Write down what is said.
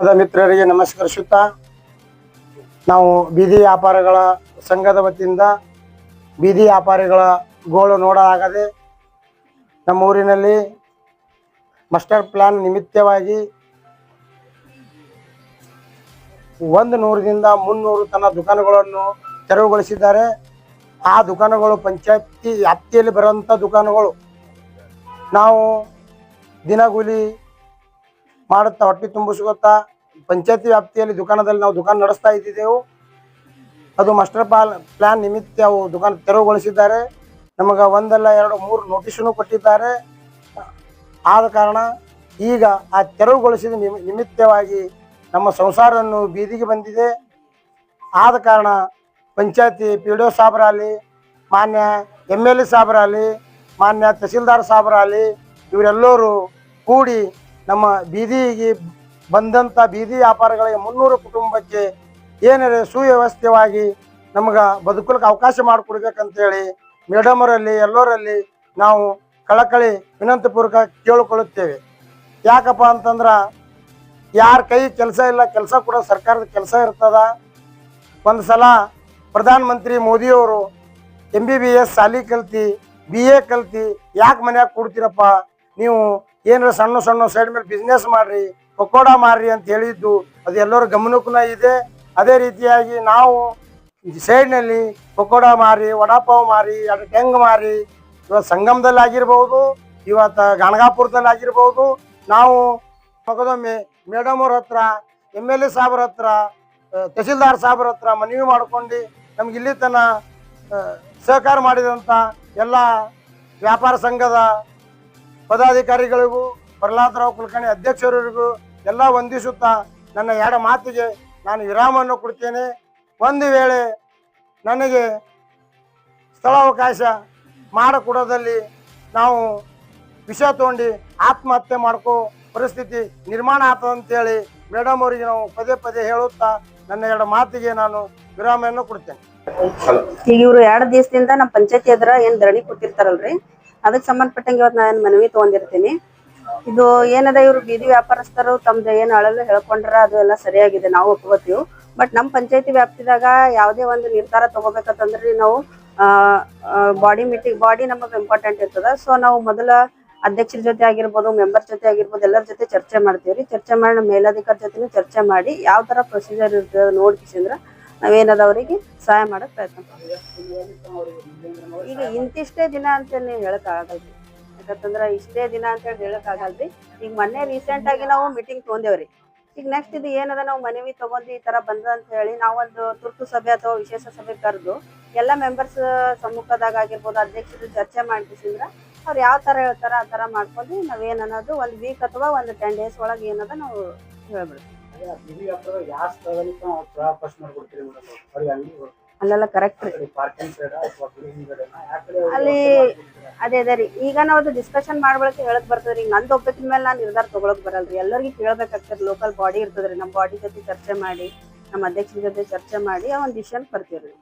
ಮಿತ್ರರಿಗೆ ನಮಸ್ಕರಿಸುತ್ತಾ, ನಾವು ಬೀದಿ ವ್ಯಾಪಾರಿಗಳ ಸಂಘದ ವತಿಯಿಂದ ಬೀದಿ ವ್ಯಾಪಾರಿಗಳ ಗೋಳು ನೋಡಲಾಗದೆ ನಮ್ಮ ಊರಿನಲ್ಲಿ ಮಾಸ್ಟರ್ ಪ್ಲಾನ್ ನಿಮಿತ್ತವಾಗಿ ಒಂದು ನೂರರಿಂದ ಮುನ್ನೂರು ತನ್ನ ದುಕಾನುಗಳನ್ನು ತೆರವುಗೊಳಿಸಿದ್ದಾರೆ. ಆ ದುಕಾನುಗಳು ಪಂಚಾಯತಿ ವ್ಯಾಪ್ತಿಯಲ್ಲಿ ಬರುವಂಥ ದುಕಾನುಗಳು. ನಾವು ದಿನಗೂಲಿ ಮಾಡುತ್ತಾ ಹೊಟ್ಟೆ ತುಂಬಿಸ್ಕೊತಾ ಪಂಚಾಯತಿ ವ್ಯಾಪ್ತಿಯಲ್ಲಿ ದುಕಾನದಲ್ಲಿ ನಾವು ದುಕಾನ್ ನಡೆಸ್ತಾ ಇದ್ದಿದ್ದೆವು. ಅದು ಮಾಸ್ಟರ್ ಪ್ಲಾನ್ ಪ್ಲಾನ್ ನಿಮಿತ್ತ ಅವು ದುಕಾನ್ ತೆರವುಗೊಳಿಸಿದ್ದಾರೆ. ನಮಗೆ ಒಂದಲ್ಲ ಎರಡು ಮೂರು ನೋಟಿಸನ್ನು ಕೊಟ್ಟಿದ್ದಾರೆ. ಆದ ಕಾರಣ ಈಗ ಆ ತೆರವುಗೊಳಿಸಿದ ನಿಮಿ, ನಿಮಿತ್ತವಾಗಿ ನಮ್ಮ ಸಂಸಾರವನ್ನು ಬೀದಿಗೆ ಬಂದಿದೆ. ಆದ ಕಾರಣ ಪಂಚಾಯತಿ ಪಿ ಡಿ ಒ ಸಾಬ್ರಾಲಿ, ಮಾನ್ಯ ಎಂ ಎಲ್ ಎ ಸಾಬ್ರಾಲಿ, ಮಾನ್ಯ ತಹಸೀಲ್ದಾರ್ ಸಾಬ್ರಾಲಿ, ಇವರೆಲ್ಲರೂ ಕೂಡಿ ನಮ್ಮ ಬೀದಿಗೆ ಬಂದಂಥ ಬೀದಿ ವ್ಯಾಪಾರಗಳಿಗೆ ಮುನ್ನೂರು ಕುಟುಂಬಕ್ಕೆ ಏನಾರ ಸುವ್ಯವಸ್ಥೆಯಾಗಿ ನಮ್ಗೆ ಬದುಕಲಿಕ್ಕೆ ಅವಕಾಶ ಮಾಡಿಕೊಡ್ಬೇಕಂತೇಳಿ ಮೇಡಮರಲ್ಲಿ, ಎಲ್ಲರಲ್ಲಿ ನಾವು ಕಳಕಳಿ ವಿನಂತಿಪೂರ್ವಕ ಕೇಳಿಕೊಳ್ಳುತ್ತೇವೆ. ಯಾಕಪ್ಪ ಅಂತಂದ್ರೆ ಯಾರ ಕೈ ಕೆಲಸ ಇಲ್ಲ, ಕೆಲಸ ಕೂಡ ಸರ್ಕಾರದ ಕೆಲಸ ಇರ್ತದ. ಒಂದು ಸಲ ಪ್ರಧಾನಮಂತ್ರಿ ಮೋದಿಯವರು ಎಂ ಬಿ ಬಿ ಎಸ್ ಸಾಲಿ ಕಲ್ತಿ ಬಿ ಎ ಕಲ್ತಿ, ಯಾಕೆ ಮನ್ಯಾಗ ಕೊಡ್ತೀರಪ್ಪ? ನೀವು ಏನಾರ ಸಣ್ಣ ಸಣ್ಣ ಸೈಡ್ ಮೇಲೆ ಬಿಸ್ನೆಸ್ ಮಾಡ್ರಿ, ಪಕೋಡ ಮಾಡ್ರಿ ಅಂತ ಹೇಳಿದ್ದು, ಅದು ಎಲ್ಲರ ಗಮನಕ್ಕೂ ಇದೆ. ಅದೇ ರೀತಿಯಾಗಿ ನಾವು ಸೈಡ್ನಲ್ಲಿ ಪಕೋಡ ಮಾರಿ ವಡಾಪಾವ್ ಮಾರಿ ಎರಡು ಟೆಂಗ್ ಮಾರಿ ಇವತ್ತು ಸಂಗಮದಲ್ಲಿ ಆಗಿರ್ಬೋದು, ಇವತ್ತು ಗಣಗಾಪುರದಲ್ಲಿ ಆಗಿರ್ಬೋದು, ನಾವು ಮಗದೊಮ್ಮೆ ಮೇಡಮ್ ಅವ್ರ ಹತ್ರ ಎಂ ಎಲ್ ಎ ಸಾಹೇಬ್ರ ಹತ್ರ ತಹಸೀಲ್ದಾರ್ ಸಾಬ್ರ ಹತ್ರ ಮನವಿ ಮಾಡ್ಕೊಂಡು ನಮ್ಗೆ ಇಲ್ಲಿ ತನ ಸಹಕಾರ ಮಾಡಿದಂಥ ಎಲ್ಲ ವ್ಯಾಪಾರ ಸಂಘದ ಪದಾಧಿಕಾರಿಗಳಿಗೂ, ಪ್ರಹ್ಲಾದರಾವ್ ಕುಲಕರ್ಣಿ ಅಧ್ಯಕ್ಷರಿಗೂ ಎಲ್ಲ ವಂದಿಸುತ್ತಾ ನನ್ನ ಎರಡು ಮಾತಿಗೆ ನಾನು ವಿರಾಮವನ್ನು ಕೊಡ್ತೇನೆ. ಒಂದು ವೇಳೆ ನನಗೆ ಸ್ಥಳಾವಕಾಶ ಮಾಡಿಕೊಡೋದಲ್ಲಿ ನಾವು ವಿಷ ತಗೊಂಡು ಆತ್ಮಹತ್ಯೆ ಮಾಡ್ಕೋ ಪರಿಸ್ಥಿತಿ ನಿರ್ಮಾಣ ಆಗ್ತದೆ ಅಂತೇಳಿ ಮೇಡಮ್ ಅವರಿಗೆ ನಾವು ಪದೇ ಪದೇ ಹೇಳುತ್ತಾ ನನ್ನ ಎರಡು ಮಾತಿಗೆ ನಾನು ವಿರಾಮವನ್ನು ಕೊಡ್ತೇನೆ. ಈಗ ಇವರು ಎರಡು ದಿವಸದಿಂದ ನಮ್ಮ ಪಂಚಾಯತಿ ಹತ್ರ ಏನು ಧರಣಿ ಕೂತಿರ್ತಾರಲ್ರಿ? ಅದಕ್ ಸಂಬಂಧಪಟ್ಟಂಗೆ ಇವತ್ತು ನಾನು ಮನವಿ ತಗೊಂಡಿರ್ತೀನಿ. ಇದು ಏನದ ಇವ್ರು ಬೀದಿ ವ್ಯಾಪಾರಸ್ಥರು ತಮ್ದು ಏನ್ ಅಳಲು ಹೇಳ್ಕೊಂಡ್ರ ಅದು ಎಲ್ಲ ಸರಿಯಾಗಿದೆ, ನಾವು ಒಪ್ಕೋತೀವಿ. ಬಟ್ ನಮ್ಮ ಪಂಚಾಯತಿ ವ್ಯಾಪ್ತಿದಾಗ ಯಾವುದೇ ಒಂದು ನಿರ್ಧಾರ ತಗೋಬೇಕಂತಂದ್ರೆ ನಾವು ಬಾಡಿ ಮೀಟಿಂಗ್ ಬಾಡಿ ನಮಗೆ ಇಂಪಾರ್ಟೆಂಟ್ ಇರ್ತದ. ಸೊ ನಾವು ಮೊದಲ ಅಧ್ಯಕ್ಷರ ಜೊತೆ ಆಗಿರ್ಬೋದು ಮೆಂಬರ್ ಜೊತೆ ಆಗಿರ್ಬೋದು, ಎಲ್ಲರ ಜೊತೆ ಚರ್ಚೆ ಮಾಡ್ತೀವ್ರಿ. ಚರ್ಚೆ ಮಾಡಿ ಮೇಲಾಧಿಕಾರಿ ಮೇಲಧಿಕಾರಿ ಜೊತೆ ಚರ್ಚೆ ಮಾಡಿ ಯಾವ ತರ ಪ್ರೊಸೀಜರ್ ಇರ್ತದೆ ನೋಡ್ಕಿಸಿಂದ್ರ ನಾವೇನದ ಅವರಿಗೆ ಸಹಾಯ ಮಾಡಕ್ ಪ್ರಯತ್ನ. ಈಗ ಇಂತಿಷ್ಟೇ ದಿನ ಅಂತ ನೀವು ಹೇಳಕ್ ಆಗಲ್ರಿ. ಯಾಕಂತಂದ್ರ ಇಷ್ಟೇ ದಿನ ಅಂತ ಹೇಳಿ ಹೇಳಕ್ ಆಗಲ್ರಿ. ಈಗ ಮೊನ್ನೆ ರೀಸೆಂಟ್ ಆಗಿ ನಾವು ಮೀಟಿಂಗ್ ತೊಗೊಂಡೇವ್ರಿ. ಈಗ ನೆಕ್ಸ್ಟ್ ಇದು ಏನದ ನಾವು ಮನವಿ ತಗೊಂಡು ಈ ತರ ಬಂದ ಅಂತ ಹೇಳಿ ನಾವೊಂದು ತುರ್ತು ಸಭೆ ಅಥವಾ ವಿಶೇಷ ಸಭೆ ಕರೆದು ಎಲ್ಲ ಮೆಂಬರ್ಸ್ ಸಮ್ಮುಖದಾಗ ಆಗಿರ್ಬೋದು, ಅಧ್ಯಕ್ಷರು ಚರ್ಚೆ ಮಾಡ್ತಿಸಿದ್ರ ಅವ್ರು ಯಾವ ತರ ಹೇಳ್ತಾರ ಆ ತರ ಮಾಡ್ಕೊಂಡು ನಾವೇನದು ಒಂದ್ ವೀಕ್ ಅಥವಾ ಒಂದು ಟೆನ್ ಡೇಸ್ ಒಳಗೆ ಏನದ ನಾವು ಹೇಳ್ಬಿಡ್ತೀವಿ. ಅಲ್ಲೆಲ್ಲ ಕರೆಕ್ಟ್ ರೀ. ಅಲ್ಲಿ ಅದೇ ಅದೇ ರೀ. ಈಗ ನಾವು ಅದು ಡಿಸ್ಕಷನ್ ಮಾಡ್ಬೇಕು ಹೇಳಕ್ ಬರ್ತದ್ರಿ. ಈಗ ನಂದು ಒಬ್ಬಕಿನ ಮೇಲೆ ನಾನು ನಿರ್ಧಾರ ತಗೊಳಕ್ ಬರಲ್ರಿ. ಎಲ್ಲರಿಗೂ ಕೇಳ್ಬೇಕಾಗ್ತದೆ. ಲೋಕಲ್ ಬಾಡಿ ಇರ್ತದ್ರಿ. ನಮ್ಮ ಬಾಡಿ ಜೊತೆ ಚರ್ಚೆ ಮಾಡಿ ನಮ್ಮ ಅಧ್ಯಕ್ಷರ ಜೊತೆ ಚರ್ಚೆ ಮಾಡಿ ಆ ಒಂದು ಡಿಸಿಷನ್ ಬರ್ತೀವ್ರಿ.